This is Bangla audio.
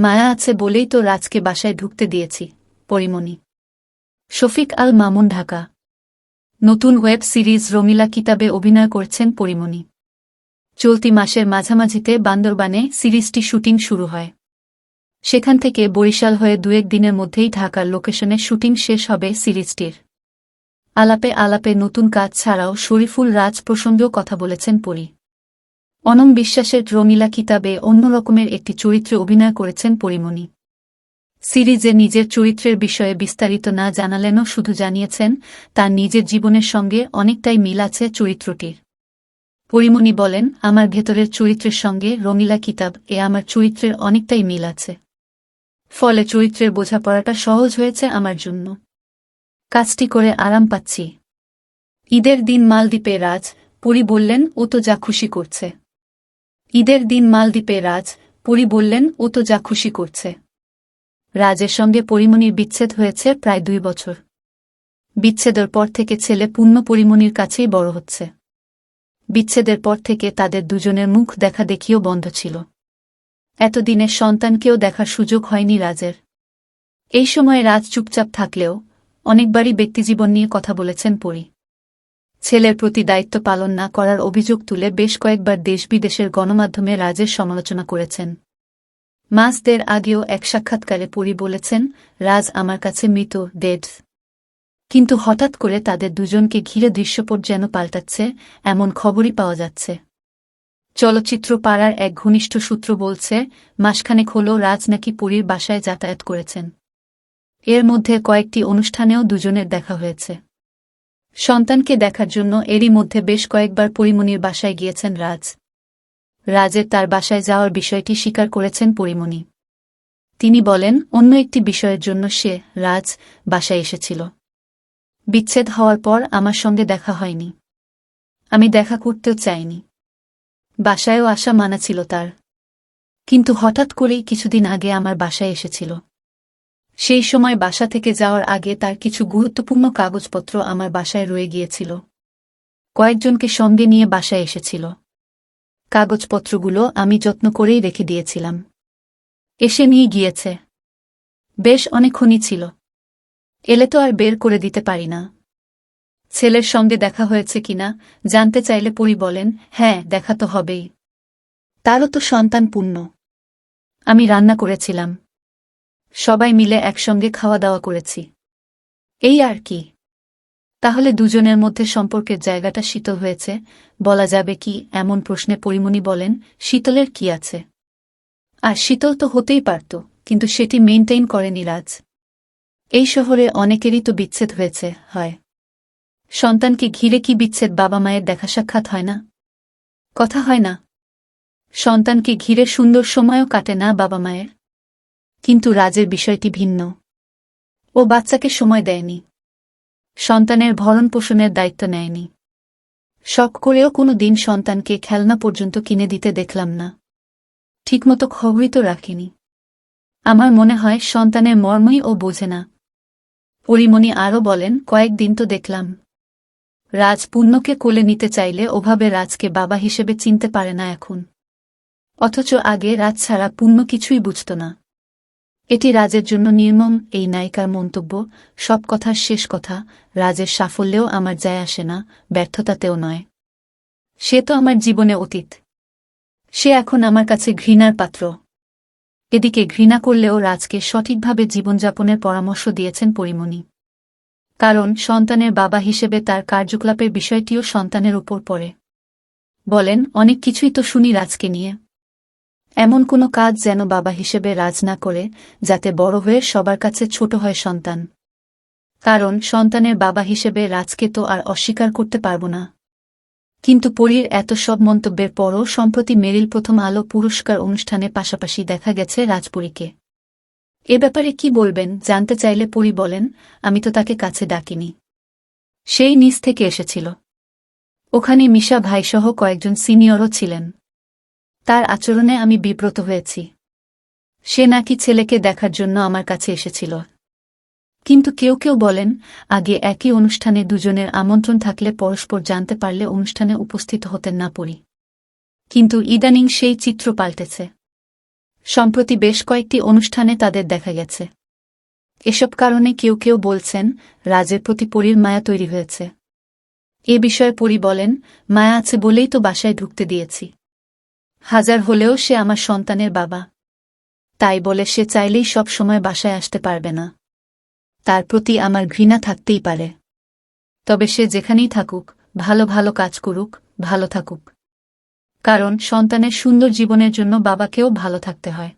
মায়া আছে বলেই তো রাজকে বাসায় ঢুকতে দিয়েছি, পরিমণি। শফিক আল মামুন, ঢাকা। নতুন ওয়েব সিরিজ রঙিলা কিতাবে অভিনয় করছেন পরিমণি। চলতি মাসের মাঝামাঝিতে বান্দরবানে সিরিজটি শুটিং শুরু হয়। সেখান থেকে বরিশাল হয়ে দুয়েক দিনের মধ্যেই ঢাকার লোকেশনে শুটিং শেষ হবে সিরিজটির। আলাপে আলাপে নতুন কাজ ছাড়াও শরীফুল রাজ প্রসঙ্গেও কথা বলেছেন পরি। অনম বিশ্বাসের রঙিলা কিতাবে অন্য রকমের একটি চরিত্রে অভিনয় করেছেন পরিমণি। সিরিজে নিজের চরিত্রের বিষয়ে বিস্তারিত না জানালেনও শুধু জানিয়েছেন, তার নিজের জীবনের সঙ্গে অনেকটাই মিল আছে চরিত্রটির। পরিমণি বলেন, আমার ভেতরের চরিত্রের সঙ্গে রঙিলা কিতাব এ আমার চরিত্রের অনেকটাই মিল আছে। ফলে চরিত্রের বোঝাপড়াটা সহজ হয়েছে আমার জন্য। কাজটি করে আরাম পাচ্ছি। ঈদের দিন মালদ্বীপে রাজ, পুরী বললেন, ও তো যা খুশি করছে। ঈদের দিন মালদ্বীপে রাজ, পুরী বললেন, ও তো যা খুশি করছে। রাজের সঙ্গে পরিমণির বিচ্ছেদ হয়েছে প্রায় দুই বছর। বিচ্ছেদের পর থেকে ছেলে পূর্ণ পরিমণির কাছেই বড় হচ্ছে। বিচ্ছেদের পর থেকে তাদের দুজনের মুখ দেখা দেখিও বন্ধ ছিল। এতদিনের সন্তানকেও দেখার সুযোগ হয়নি রাজের। এই সময়ে রাজ চুপচাপ থাকলেও অনেকবারই ব্যক্তিজীবন নিয়ে কথা বলেছেন পরি। ছেলের প্রতি দায়িত্ব পালন না করার অভিযোগ তুলে বেশ কয়েকবার দেশ বিদেশের গণমাধ্যমে রাজের সমালোচনা করেছেন। মাস মাসদের আগেও এক সাক্ষাৎকারে পুরী বলেছেন, রাজ আমার কাছে মৃত ডেড কিন্তু হঠাৎ করে তাদের দুজনকে ঘিরে দৃশ্যপট যেন পাল্টাচ্ছে, এমন খবরই পাওয়া যাচ্ছে। চলচ্চিত্র পাড়ার এক ঘনিষ্ঠ সূত্র বলছে, মাসখানেক হল রাজ নাকি পুরীর বাসায় যাতায়াত করেছেন। এর মধ্যে কয়েকটি অনুষ্ঠানেও দুজনের দেখা হয়েছে। সন্তানকে দেখার জন্য এরই মধ্যে বেশ কয়েকবার পরিমণির বাসায় গিয়েছেন রাজ। রাজের তার বাসায় যাওয়ার বিষয়টি স্বীকার করেছেন পরিমণি। তিনি বলেন, অন্য একটি বিষয়ের জন্য সে, রাজ, বাসায় এসেছিল। বিচ্ছেদ হওয়ার পর আমার সঙ্গে দেখা হয়নি। আমি দেখা করতেও চাইনি। বাসায়ও আসা মানা ছিল তার। কিন্তু হঠাৎ করেই কিছুদিন আগে আমার বাসায় এসেছিল। সেই সময় বাসা থেকে যাওয়ার আগে তার কিছু গুরুত্বপূর্ণ কাগজপত্র আমার বাসায় রয়ে গিয়েছিল। কয়েকজনকে সঙ্গে নিয়ে বাসায় এসেছিল। কাগজপত্রগুলো আমি যত্ন করেই রেখে দিয়েছিলাম। এসে নিয়ে গিয়েছে। বেশ অনেকক্ষণই ছিল। এলে তো আর বের করে দিতে পারি না। ছেলের সঙ্গে দেখা হয়েছে কিনা জানতে চাইলে পরি বলেন হ্যাঁ দেখা তো হবেই। তারও তো সন্তান পূর্ণ। আমি রান্না করেছিলাম। সবাই মিলে একসঙ্গে খাওয়া দাওয়া করেছি। এই আর কি। তাহলে দুজনের মধ্যে সম্পর্কের জায়গাটা শীতল হয়েছে, বলা যাবে কি এমন প্রশ্নে পরিমণি বলেন, শীতলের কি আছে? আর শীতল তো হতেই পারত, কিন্তু সেটি মেনটেইন করে নিরাজ এই শহরে অনেকেরই তো বিচ্ছেদ হয়েছে, হয়। সন্তানকে ঘিরে কি বিচ্ছেদ বাবা মায়ের দেখা সাক্ষাৎ হয় না? কথা হয় না। সন্তানকে ঘিরে সুন্দর সময়ও কাটে না বাবা মায়ের। কিন্তু রাজের বিষয়টি ভিন্ন। ও বাচ্চাকে সময় দেয়নি। সন্তানের ভরণ পোষণের দায়িত্ব নেয়নি। শখ করেও কোনো দিন সন্তানকে খেলনা পর্যন্ত কিনে দিতে দেখলাম না। ঠিকমতো খবরই তো রাখিনি। আমার মনে হয় সন্তানের মর্মই ও বোঝে না। পরিমণি আরও বলেন, কয়েকদিন তো দেখলাম। রাজ পুণ্যকে কোলে নিতে চাইলে ওভাবে রাজকে বাবা হিসেবে চিনতে পারে না এখন। অথচ আগে রাজ ছাড়া পুণ্য কিছুই বুঝত না। এটি রাজের জন্য নির্মম, এই নায়িকার মন্তব্য, সব কথার শেষ কথা, রাজের সাফল্যেও আমার যায় আসে না, ব্যর্থতাতেও নয়। সে তো আমার জীবনে অতীত। সে এখন আমার কাছে ঘৃণার পাত্র। এদিকে ঘৃণা করলেও রাজকে সঠিকভাবে জীবনযাপনের পরামর্শ দিয়েছেন পরিমণি। কারণ সন্তানের বাবা হিসেবে তার কার্যকলাপের বিষয়টিও সন্তানের উপর পড়ে। বলেন, অনেক কিছুই তো শুনি রাজকে নিয়ে। এমন কোনো কাজ যেন বাবা হিসেবে রাজ না করে, যাতে বড় হয়ে সবার কাছে ছোট হয় সন্তান। কারণ সন্তানের বাবা হিসেবে রাজকে তো আর অস্বীকার করতে পারব না। কিন্তু পরীর এত সব মন্তব্যের পরও সম্প্রতি মেরিল প্রথম আলো পুরস্কার অনুষ্ঠানে পাশাপাশি দেখা গেছে রাজপুরীকে। এ ব্যাপারে কি বলবেন, জানতে চাইলে পরি বলেন, আমি তো তাকে কাছে ডাকিনি। সেই নিজ থেকে এসেছিল। ওখানে মিশা ভাইসহ কয়েকজন সিনিয়রও ছিলেন। তার আচরণে আমি বিব্রত হয়েছি। সে নাকি ছেলেকে দেখার জন্য আমার কাছে এসেছিল। কিন্তু কেউ কেউ বলেন, আগে একই অনুষ্ঠানে দুজনের আমন্ত্রণ থাকলে পরস্পর জানতে পারলে অনুষ্ঠানে উপস্থিত হতেন না পড়ি কিন্তু ইদানিং সেই চিত্র পাল্টেছে। সম্প্রতি বেশ কয়েকটি অনুষ্ঠানে তাদের দেখা গেছে। এসব কারণে কেউ কেউ বলছেন, রাজের প্রতি পরীর মায়া তৈরি হয়েছে। এ বিষয়ে পরি বলেন, মায়া আছে বলেই তো বাসায় ঢুকতে দিয়েছি। হাজার হলেও সে আমার সন্তানের বাবা। তাই বলে সে চাইলেই সব সময় বাসায় আসতে পারবে না। তার প্রতি আমার ঘৃণা থাকতেই পারে। তবে সে যেখানেই থাকুক, ভালো ভালো কাজ করুক, ভালো থাকুক। কারণ সন্তানের সুন্দর জীবনের জন্য বাবাকেও ভালো থাকতে হয়।